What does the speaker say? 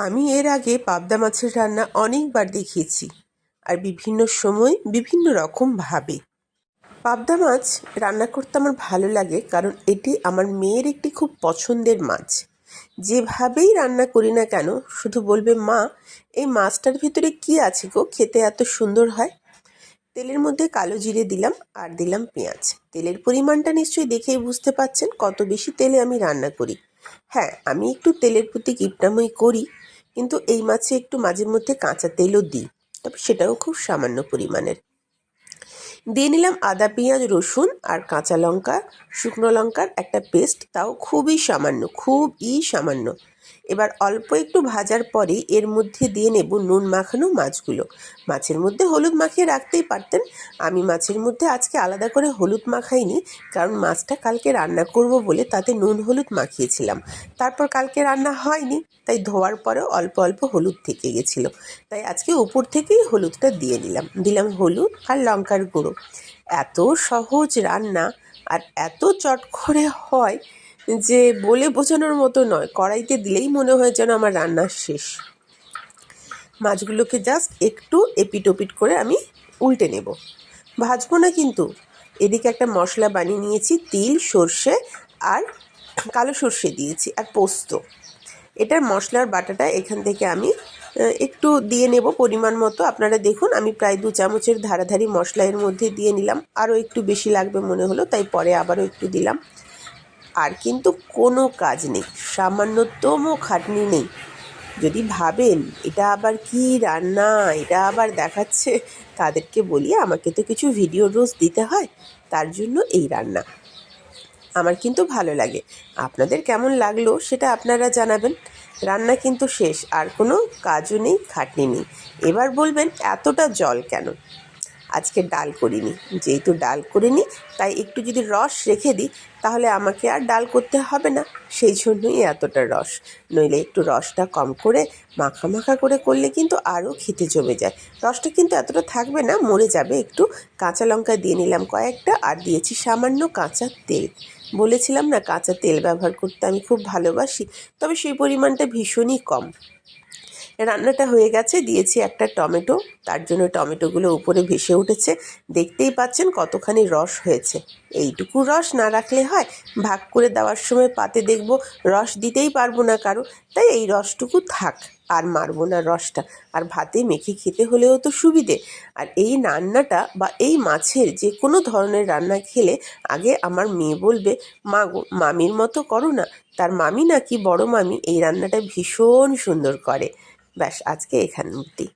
আমি এর আগে পাবদা মাছের রান্না অনেকবার দেখিয়েছি আর বিভিন্ন সময় বিভিন্ন রকমভাবে পাবদা মাছ রান্না করতে আমার ভালো লাগে কারণ এটি আমার মেয়ের একটি খুব পছন্দের মাছ। যেভাবেই রান্না করি না কেন, শুধু বলবে, মা, এই মাছটার ভিতরে কি আছে গো? খেতে এত সুন্দর হয়। তেলের মধ্যে কালো জিরে দিলাম আর দিলাম পেঁয়াজ। তেলের পরিমাণটা নিশ্চয়ই দেখেই বুঝতে পাচ্ছেন কত বেশি তেলে আমি রান্না করি। হ্যাঁ আমি একটু তেলের প্রতি কিপটামই করি কিন্তু এই মাছে একটু মাঝে মধ্যে কাঁচা তেলও দিই, তবে সেটাও খুব সামান্য পরিমাণের। দিয়ে নিলাম আদা, পেঁয়াজ, রসুন আর কাঁচা লঙ্কা। শুকনো লঙ্কার একটা পেস্ট তাও খুবই সামান্য খুবই সামান্য। এবার অল্প একটু ভাজার পরে এর মধ্যে দিয়ে নেব নুন মাখানো মাছগুলো। মাছের মধ্যে হলুদ মাখিয়ে রাখতেই পারতেন। আমি মাছের মধ্যে আজকে আলাদা করে হলুদ মাখাইনি, কারণ মাছটা কালকে রান্না করব বলে তাতে নুন হলুদ মাখিয়েছিলাম। তারপর কালকে রান্না হয়নি, তাই ধোয়ার পরেও অল্প অল্প হলুদ থেকে গেছিল। তাই আজকে উপর থেকেই হলুদটা দিয়ে নিলাম। দিলাম হলুদ আর লঙ্কার গুঁড়ো। এত সহজ রান্না আর এত চট করে হয় যে বলে বোঝানোর মতো নয়, কড়াইতে দিলেই মনে হয় যেন আমার রান্না শেষ। মাছগুলোকে জাস্ট একটু এপিট ওপিট করে আমি উল্টে নেব। ভাজবো না কিন্তু। এদিকে একটা মশলা বানিয়ে নিয়েছি, তিল, সর্ষে আর কালো সর্ষে দিয়েছি আর পোস্ত। এটার মশলার বাটাটা এখান থেকে আমি একটু দিয়ে নেব পরিমাণ মতো। আপনারা দেখুন, আমি প্রায় দু চামচের ধারাধারি মশলা এর মধ্যে দিয়ে নিলাম। আরও একটু বেশি লাগবে মনে হলো, তাই পরে আবারও একটু দিলাম। আর কিন্তু কোনো কাজ নেই। সামান্যতম খাটনি নেই। যদি ভাবেন, এটা আবার কি রান্না, এটা আবার দেখাচ্ছে, তাদেরকে বলি আমাকে তো কিছু ভিডিও রোজ দিতে হয়, তার জন্য এই রান্না। আমার কিন্তু ভালো লাগে। আপনাদের কেমন লাগল সেটা আপনারা জানাবেন। রান্না কিন্তু শেষ, আর কোনো কাজও নেই, খাটনি নেই। এবার বলবেন, এতটা জল কেন? আজকে ডাল করিনি। যেহেতু ডাল করিনি, তাই একটু যদি রস রেখে দিই, তাহলে আমাকে আর ডাল করতে হবে না। সেই জন্যই এতটা রস। নইলে একটু রসটা কম করে, মাখা মাখা করে করলে কিন্তু আরও খেতে জমে যায়। রসটা কিন্তু এতটা থাকবে না, মরে যাবে একটু। কাঁচা লঙ্কা দিয়ে নিলাম কয়েকটা আর দিয়েছি সামান্য কাঁচা তেল। বলেছিলাম না, কাঁচা তেল ব্যবহার করতে আমি খুব ভালোবাসি, তবে সেই পরিমাণটা ভীষণই কম। রান্নাটা হয়ে গেছে। দিয়েছি একটা টমেটো। তার জন্য টমেটোগুলো উপরে ভেসে উঠেছে। দেখতেই পাচ্ছেন কতখানি রস হয়েছে। এইটুকু রস না রাখলে হয়, ভাগ করে দেওয়ার সময় পাতে দেখব রস দিতেই পারব না কারও। তাই এই রসটুকু থাক, আর মারবো না রসটা। আর ভাতে মেখে খেতে হলেও তো সুবিধে। আর এই রান্নাটা বা এই মাছের যে কোনো ধরনের রান্না খেলে আগে আমার মেয়ে বলবে, মা গো, মামির মতো করো না। তার মামি নাকি বড় মামি এই রান্নাটা ভীষণ সুন্দর করে। ব্যাস আজকে এখান অবধি।